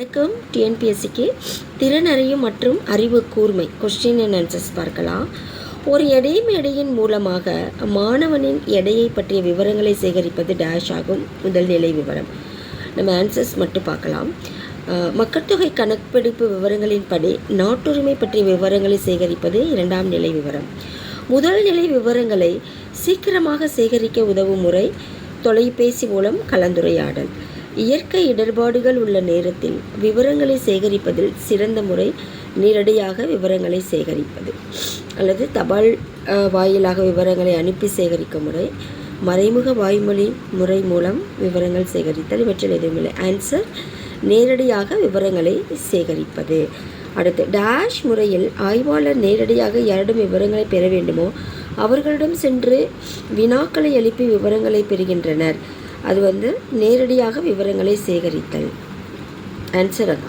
வணக்கம். டிஎன்பிஎஸ்சிக்கு திறனறியும் மற்றும் அறிவு கூர்மை கொஸ்டின் அண்ட் ஆன்சர்ஸ் பார்க்கலாம். ஒரு எடை மேடையின் மூலமாக மாணவனின் எடையை பற்றிய விவரங்களை சேகரிப்பது டேஷ் ஆகும். முதல் நிலை விவரம். நம்ம ஆன்சர்ஸ் மட்டும் பார்க்கலாம். மக்கள்தொகை மக்கட்தொகை கணக்கெடுப்பு விவரங்களின்படி நாட்டுரிமை பற்றிய விவரங்களை சேகரிப்பது இரண்டாம் நிலை விவரம். முதல் நிலை விவரங்களை சீக்கிரமாக சேகரிக்க உதவும் முறை தொலைபேசி மூலம் கலந்துரையாடல். இயற்கை இடர்பாடுகள் உள்ள நேரத்தில் விவரங்களை சேகரிப்பதில் சிறந்த முறை நேரடியாக விவரங்களை சேகரிப்பது. அல்லது தபால் வாயிலாக விவரங்களை அனுப்பி சேகரிக்கும் முறை மறைமுக வாய்மொழி முறை மூலம் விவரங்கள் சேகரித்தல் இவற்றில் எதுவுமில்லை. ஆன்சர் நேரடியாக விவரங்களை சேகரிப்பது. அடுத்து டேஷ் முறையில் ஆய்வாளர் நேரடியாக யாரிடம் விவரங்களை பெற வேண்டுமோ அவர்களிடம் சென்று வினாக்களை எழுப்பி விவரங்களை பெறுகின்றனர். அது வந்து நேரடியாக விவரங்களை சேகரித்தல். ஆன்சர் அதான்